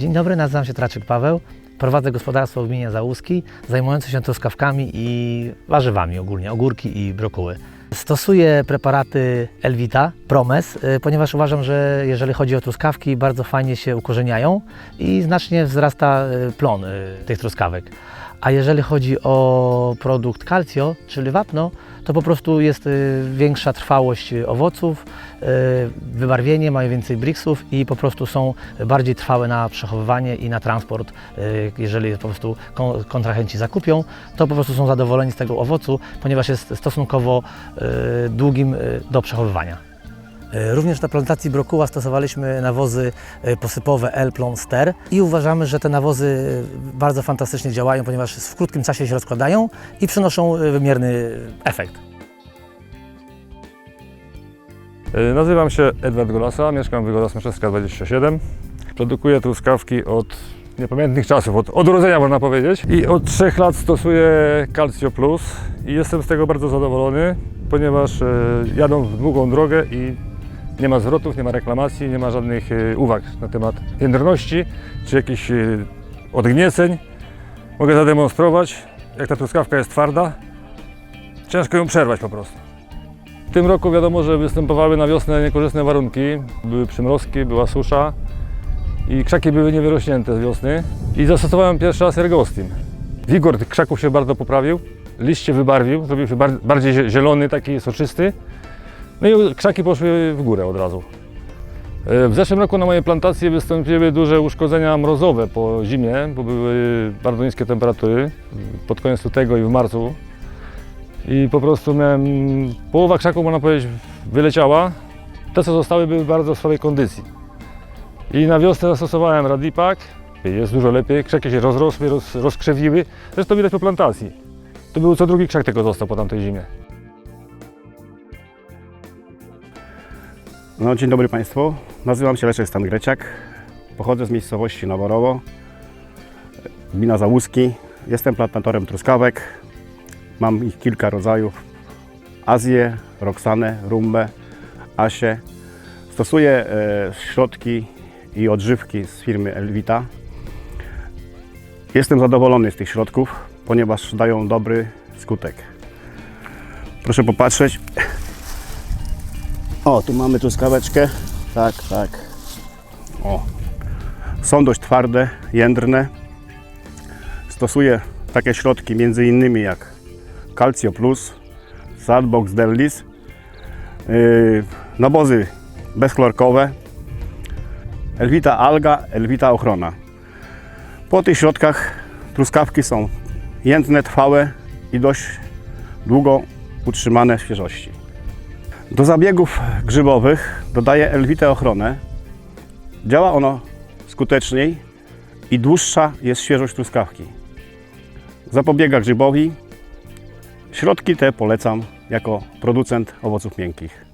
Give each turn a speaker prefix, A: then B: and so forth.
A: Dzień dobry, nazywam się Traczyk Paweł. Prowadzę gospodarstwo w gminie Załuski, zajmujące się truskawkami i warzywami ogólnie, ogórki i brokuły. Stosuję preparaty Elvita, Promes, y, ponieważ uważam, że jeżeli chodzi o truskawki, bardzo fajnie się ukorzeniają i znacznie wzrasta y, plon y, tych truskawek. A jeżeli chodzi o produkt Calcio, czyli wapno, to po prostu jest y, większa trwałość owoców, y, wybarwienie, mają więcej briksów i po prostu są bardziej trwałe na przechowywanie i na transport. Y, Jeżeli po prostu kon- kontrahenci zakupią, to po prostu są zadowoleni z tego owocu, ponieważ jest stosunkowo długim do przechowywania. Y, Również na plantacji brokuła stosowaliśmy nawozy y, posypowe Elplon Ster i uważamy, że te nawozy y, bardzo fantastycznie działają, ponieważ w krótkim czasie się rozkładają i przynoszą wymierny efekt.
B: Nazywam się Edward Golasa, mieszkam w Wygoda Smyszewska 27. Produkuję truskawki od niepamiętnych czasów, od, od urodzenia można powiedzieć. I od trzech lat stosuję Calcio Plus i jestem z tego bardzo zadowolony, ponieważ jadą w długą drogę i nie ma zwrotów, nie ma reklamacji, nie ma żadnych y, uwag na temat jędrności czy jakichś y, odgnieceń. Mogę zademonstrować, jak ta truskawka jest twarda. Ciężko ją przerwać po prostu. W tym roku wiadomo, że występowały na wiosnę niekorzystne warunki. Były przymrozki, była susza i krzaki były niewyrośnięte z wiosny. I zastosowałem pierwszy raz ergostim. Wigor krzaków się bardzo poprawił, liść się wybarwił, zrobił się bar- bardziej zie- zielony, taki soczysty. No i krzaki poszły w górę od razu. E, W zeszłym roku na mojej plantacji wystąpiły duże uszkodzenia mrozowe po zimie, bo były bardzo niskie temperatury pod koniec lutego i w marcu i po prostu miałem, połowa krzaków można powiedzieć wyleciała. Te co zostały były w bardzo słabej kondycji. I na wiosnę zastosowałem Radipak, jest dużo lepiej, krzaki się rozrosły, roz, rozkrzewiły. Zresztą widać po plantacji. To był co drugi krzak tego został po tamtej zimie.
C: No, dzień dobry Państwu. Nazywam się Leszek Stan Greciak. Pochodzę z miejscowości Noworowo, gmina Załuski. Jestem plantatorem truskawek. Mam ich kilka rodzajów. Azję, Roxanę, Rumbę, Asię. Stosuję e, środki i odżywki z firmy Elvita. Jestem zadowolony z tych środków, ponieważ dają dobry skutek. Proszę popatrzeć, o, tu mamy truskaweczkę. Tak, tak. O. Są dość twarde, jędrne. Stosuję takie środki między innymi jak Calcio Plus, Sadbox Delis, yy, nawozy bezchlorkowe, Elvita Alga, Elvita Ochrona. Po tych środkach truskawki są jędrne, trwałe i dość długo utrzymane w świeżości. Do zabiegów grzybowych dodaję Elwitę ochronę. Działa ono skuteczniej i dłuższa jest świeżość truskawki. Zapobiega grzybowi. Środki te polecam jako producent owoców miękkich.